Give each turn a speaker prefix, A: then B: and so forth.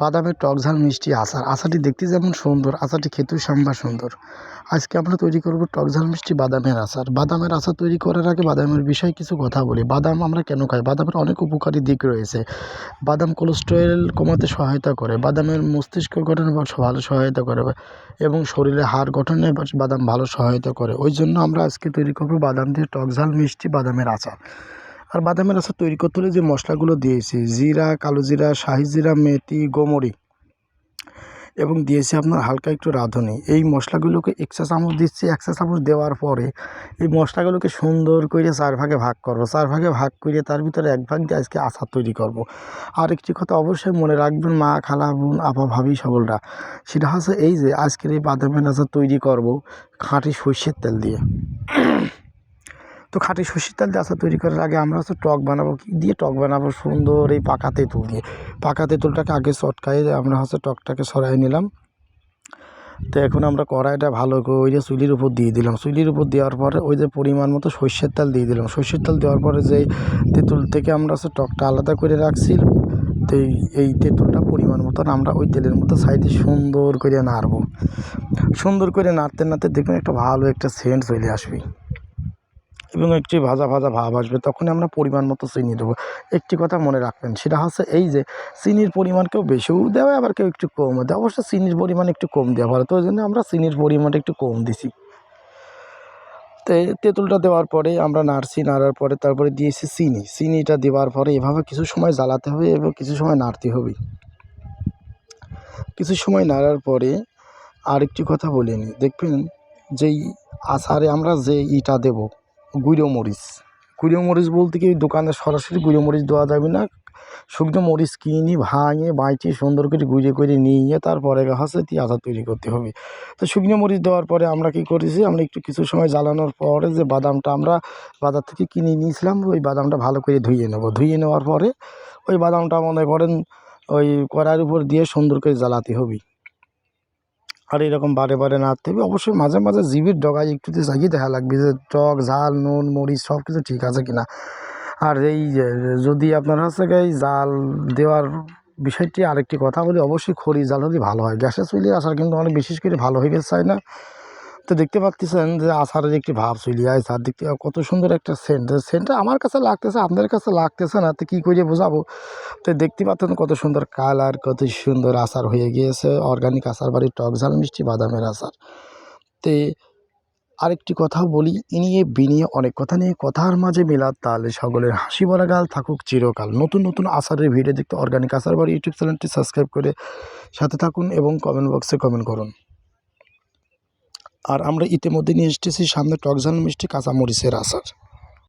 A: বাদামের টক ঝাল, মিষ্টি আচার। আচারটি দেখতে যেমন সুন্দর, আচারটি খেতেও সাম্বা সুন্দর। আজকে আমরা তৈরি করব টক ঝাল, মিষ্টি, বাদামের আচার। বাদামের আচার তৈরি করার আগে বাদামের বিষয়ে কিছু কথা বলি। বাদাম আমরা কেন খাই? বাদামের অনেক উপকারী দিক রয়েছে। বাদাম কোলেস্টেরল কমাতে সহায়তা করে, বাদামের মস্তিষ্ক গঠনে ভালো সহায়তা করে, এবং শরীরে হাড় গঠনে বাদাম ভালো সহায়তা করে। ওই জন্য আমরা আজকে তৈরি করব বাদাম দিয়ে টক ঝাল, মিষ্টি, বাদামের আচার। আর বাদামের আচার তৈরি করতে হলে যে মশলাগুলো দিয়েছি, জিরা, কালো জিরা, শাহি জিরা, মেথি, গোমরি, এবং দিয়েছি আপনার হালকা একটু রাঁধুনি। এই মশলাগুলোকে এক চা চামচ দিচ্ছি। এক চা চামচ দেওয়ার পরে এই মশলাগুলোকে সুন্দর করে চার ভাগে ভাগ করব। চার ভাগে ভাগ করে তার ভিতরে এক ভাগ দিয়ে আজকে আচার তৈরি করব। আর একটি কথা অবশ্যই মনে রাখবেন, মা, খালা, বোন, আপা, ভাবি সকলরা, সেটা হচ্ছে এই যে আজকের এই বাদামের আচার তৈরি করব খাঁটি সর্ষের তেল দিয়ে। তো খাঁটি সর্ষের তেল দিয়ে আচার তৈরি করার আগে আমরা হচ্ছে টক বানাবো। কি দিয়ে টক বানাবো? সুন্দর এই পাকা তেঁতুল দিয়ে। পাকা তেঁতুলটাকে আগে চটকাই আমরা হচ্ছে টকটাকে সরাই নিলাম। তো এখন আমরা কড়াইটা ভালো করে ওই যে চুলির উপর দিয়ে দিলাম। চুলির উপর দেওয়ার পরে ওই যে পরিমাণ মতো সর্ষের তেল দিয়ে দিলাম। সর্ষের তেল দেওয়ার পরে যে তেঁতুল থেকে আমরা হচ্ছে টকটা আলাদা করে রাখছি, তো এই তেঁতুলটা পরিমাণ মতন আমরা ওই তেলের মতো সাইডে সুন্দর করে নাড়বো। সুন্দর করে নাড়তে নাড়তে দেখবেন একটা ভালো একটা সেন্ট চলে আসবে। এবং একটি ভাজা ভাজা ভাব আসবে, তখনই আমরা পরিমাণ মতো চিনি দেবো। একটি কথা মনে রাখবেন, সেটা হচ্ছে এই যে চিনির পরিমাণ কেউ বেশিও দেওয়া আবার কেউ একটু কমও দেয়। অবশ্য চিনির পরিমাণ একটু কম দেওয়া ভালো, তো ওই জন্য আমরা চিনির পরিমাণটা একটু কম দিছি। তেঁতুলটা দেওয়ার পরে আমরা নাড়ছি, নাড়ার পরে তারপরে দিয়েছি চিনি। চিনিটা দেওয়ার পরে এভাবে কিছু সময় জ্বালাতে হবে এবং কিছু সময় নাড়তে হবে। কিছু সময় নাড়ার পরে আরেকটি কথা বলিনি দেখবেন যেই আচারে আমরা যে ইটা দেবো গুঁড়ো মরিচ। গুঁড়ো মরিচ বলতে কি, দোকানে সরাসরি গুঁড়ো মরিচ দেওয়া যাবে না। শুকনো মরিচ কিনি ভাঙে বাইচে সুন্দর করে গুঁড়ে করে নিয়ে তারপরে হচ্ছে তি আচার তৈরি করতে হবে। তো শুকনো মরিচ দেওয়ার পরে আমরা কী করেছি, আমরা একটু কিছু সময় জ্বালানোর পরে যে বাদামটা আমরা বাজার থেকে কিনে নিয়েছিলাম, ওই বাদামটা ভালো করে ধুয়ে নেব। ধুয়ে নেওয়ার পরে ওই বাদামটা মনে করেন ওই কড়াইয়ের উপর দিয়ে সুন্দর করে জ্বালাতে হবে। আর এরকম বারে বারে নাড়তে হবে। অবশ্যই মাঝে মাঝে জিবির ডগায় একটুতে চাগিয়ে দেখা লাগবে যে টক, ঝাল, নুন, মরিচ সব কিছু ঠিক আছে কিনা। আর এই যদি আপনার হচ্ছে এই জাল দেওয়ার বিষয়টি আরেকটি কথা বলি, অবশ্যই খড়ি জাল হলে ভালো হয়। গ্যাসের চুলি আসার কিন্তু অনেক বিশেষ করে ভালো হয়ে চায় না? তো দেখতে পাচ্ছেন যে আচারের একটি ভাব চলে আসছে। আর দেখতে কত সুন্দর একটা সেন্ট সেন্টটা আমার কাছে লাগতেছে আপনাদের কাছে লাগতেছে না, তো কী করে বোঝাবো? তো দেখতে পাচ্ছেন কত সুন্দর কালার, কত সুন্দর আচার হয়ে গিয়েছে। অর্গানিক আচার বাড়ির টক ঝাল, মিষ্টি বাদামের আচার তে আরেকটি কথা বলি ইনিয়ে বিনিয়ে অনেক কথা নিয়ে, কথার মাঝে মেলার তালে সকলের হাসি বলা গাল থাকুক চিরকাল। নতুন নতুন আচারের ভিডিও দেখতে অর্গানিক আচার বাড়ি ইউটিউব চ্যানেলটি সাবস্ক্রাইব করে সাথে থাকুন এবং কমেন্ট বক্সে কমেন্ট করুন। আর আমরা ইতিমধ্যে নিয়ে এসেছি সামনে টকঝাল মিষ্টি কাঁচামরিচের আচার।